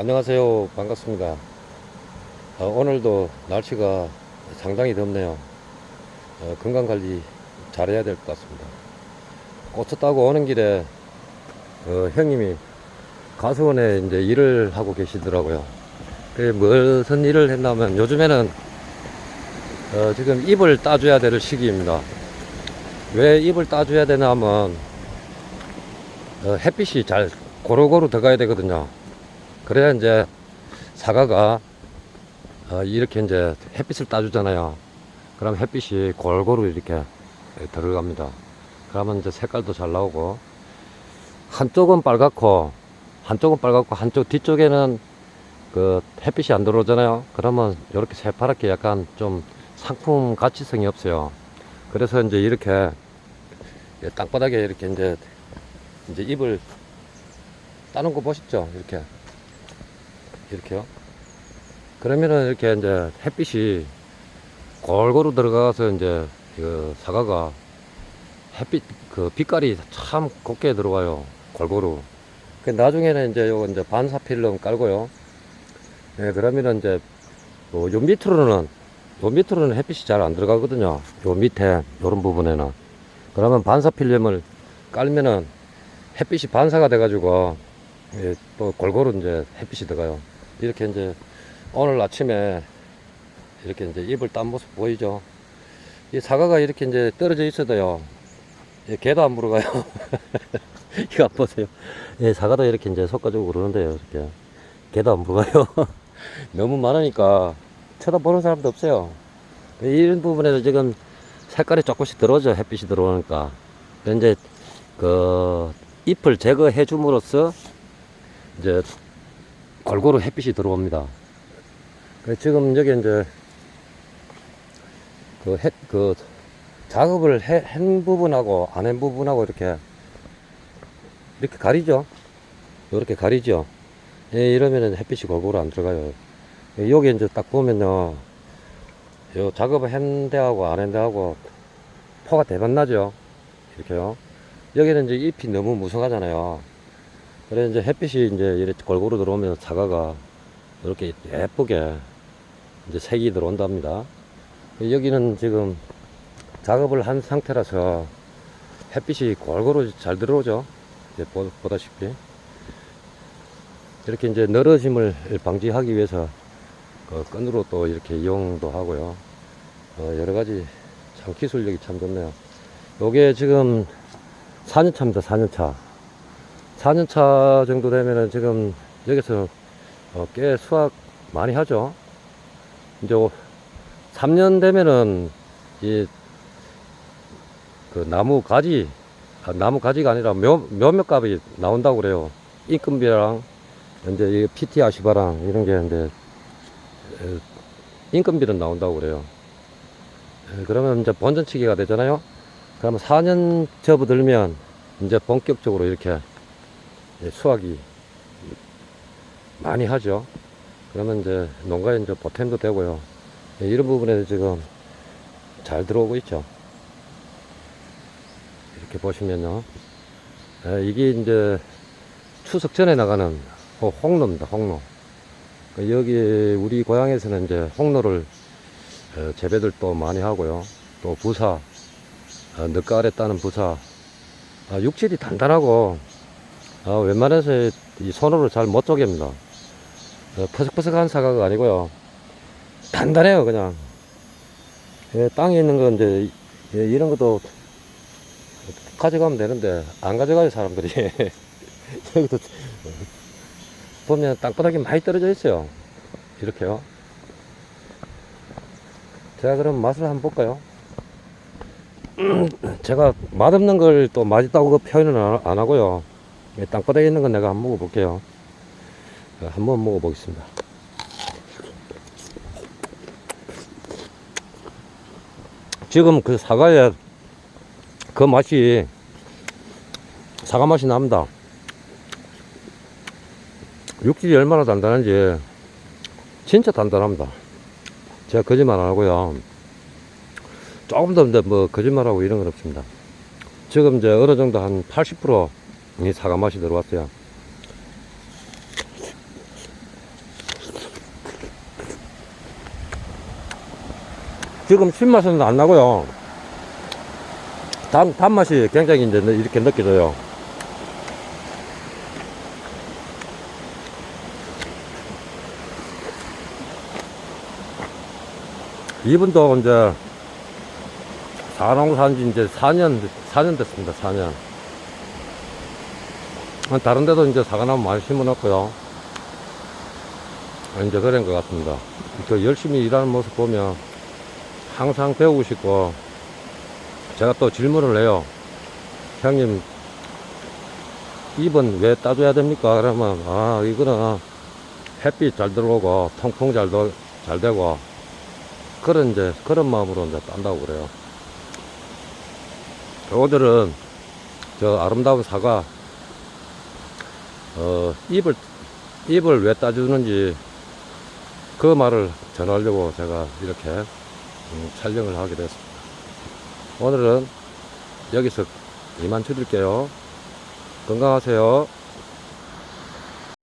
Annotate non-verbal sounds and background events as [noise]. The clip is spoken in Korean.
안녕하세요. 반갑습니다. 어, 오늘도 날씨가 상당히 덥네요. 어, 건강 관리 잘해야 될 것 같습니다. 고추 따고 오는 길에 어, 형님이 가수원에 이제 일을 하고 계시더라고요. 그 무슨 일을 했냐면 요즘에는 어, 지금 잎을 따줘야 될 시기입니다. 왜 잎을 따줘야 되냐면 어, 햇빛이 잘 고루고루 들어가야 되거든요. 그래야 이제 사과가 어, 이렇게 이제 햇빛을 따주잖아요. 그럼 햇빛이 골고루 이렇게 들어갑니다. 그러면 이제 색깔도 잘 나오고 한쪽은 빨갛고 한쪽은 빨갛고 한쪽 뒤쪽에는 그 햇빛이 안 들어오잖아요. 그러면 이렇게 새파랗게 약간 좀 상품 가치성이 없어요. 그래서 이제 이렇게 땅바닥에 이렇게 이제 이제 잎을 따는 거 보셨죠? 이렇게 이렇게요. 그러면은 이렇게 이제 햇빛이 골고루 들어가서 이제 그 사과가 햇빛 그 빛깔이 참 곱게 들어와요. 골고루. 그 나중에는 이제 요거 이제 반사 필름 깔고요. 예, 그러면은 이제 뭐요 밑으로는 요 밑으로는 햇빛이 잘 안 들어가거든요. 요 밑에 요런 부분에는. 그러면 반사 필름을 깔면은 햇빛이 반사가 돼가지고 예, 또 골고루 이제 햇빛이 들어가요. 이렇게 이제 오늘 아침에 이렇게 이제 잎을 딴 모습 보이죠? 이 사과가 이렇게 이제 떨어져 있어도요. 예, 개도 안 물어가요. [laughs] 이거 안 보세요. 예, 사과도 이렇게 이제 섞어주고 그러는데요. 이렇게. 개도 안 물어가요. [laughs] 너무 많으니까 쳐다보는 사람도 없어요. 이런 부분에서 지금 색깔이 조금씩 들어오죠. 햇빛이 들어오니까. 이제 그 잎을 제거해 줌으로써 이제 골고루 햇빛이 들어옵니다. 그래서 지금 여기 이제 그 햇, 그 작업을 해, 한 부분하고 안 한 부분하고 이렇게 이렇게 가리죠. 이렇게 가리죠. 예, 이러면은 햇빛이 골고루 안 들어가요. 예, 여기 이제 딱 보면요. 요 작업을 한 데하고 안 한 데하고 포가 대박 나죠. 이렇게요. 여기는 이제 잎이 너무 무성하잖아요. 그래 이제 햇빛이 이제 이렇게 골고루 들어오면 사과가 이렇게 예쁘게 이제 색이 들어온답니다. 여기는 지금 작업을 한 상태라서 햇빛이 골고루 잘 들어오죠. 이제 보- 보다시피 이렇게 이제 늘어짐을 방지하기 위해서 그 끈으로 또 이렇게 이용도 하고요. 어, 여러 가지 참 기술력이 참 좋네요. 요게 지금 4년차입니다. 4년차. 4년차 정도 되면은 지금 여기서 어, 꽤 수확 많이 하죠. 이제 3년 되면은 이 그 나무 가지, 아, 나무 가지가 아니라 묘, 묘몇 값이 나온다고 그래요. 인건비랑 이제 이 PT 아시바랑 이런 게 이제 에, 인건비는 나온다고 그래요. 에, 그러면 이제 본전치기가 되잖아요. 그러면 4년 접어들면 이제 본격적으로 이렇게 예, 수확이 많이 하죠. 그러면 이제 농가에 이제 보탬도 되고요. 예, 이런 부분에서 지금 잘 들어오고 있죠. 이렇게 보시면요. 예, 이게 이제 추석 전에 나가는 어, 홍로입니다. 홍로. 그 여기 우리 고향에서는 이제 홍로를 어, 재배들 또 많이 하고요. 또 부사, 어, 늦가을에 따는 부사. 아, 육질이 단단하고 아, 웬만해서 이 손으로 잘 못 쪼갭니다. 어, 퍼석퍼석한 사과가 아니고요. 단단해요, 그냥. 예, 땅에 있는 건 이제, 예, 이런 것도 가져가면 되는데, 안 가져가요, 사람들이. [laughs] 여기도, 보면 땅바닥이 많이 떨어져 있어요. 이렇게요. 제가 그럼 맛을 한번 볼까요? [clears throat] 제가 맛없는 걸 또 맛있다고 그 표현은 안- 안 하고요. 예, 땅바닥에 있는 건 내가 한번 먹어볼게요. 어, 한번 먹어보겠습니다. 지금 그 사과의 그 맛이 사과 맛이 납니다. 육질이 얼마나 단단한지 진짜 단단합니다. 제가 거짓말 안 하고요. 조금 더 뭐 거짓말하고 이런 건 없습니다. 지금 이제 어느 정도 한 80% 이 사과 맛이 들어왔어요. 지금 신맛은 안 나고요. 단, 단맛이 굉장히 이제 이렇게 느껴져요. 이분도 이제 사농 산지 이제 4년, 4년 됐습니다, 4년. 다른 데도 이제 사과나무 많이 심어놨고요. 아, 이제 그런 것 같습니다. 그 열심히 일하는 모습 보면 항상 배우고 싶고 제가 또 질문을 해요. 형님, 입은 왜 따줘야 됩니까? 그러면, 아, 이거는 햇빛 잘 들어오고 통풍 잘, 도- 잘 되고 그런 이제 그런 마음으로 이제 딴다고 그래요. 오늘은 저 아름다운 사과 어, 잎을 잎을 왜 따주는지 그 말을 전하려고 제가 이렇게 음, 촬영을 하게 됐습니다. 오늘은 여기서 이만 드릴게요. 건강하세요.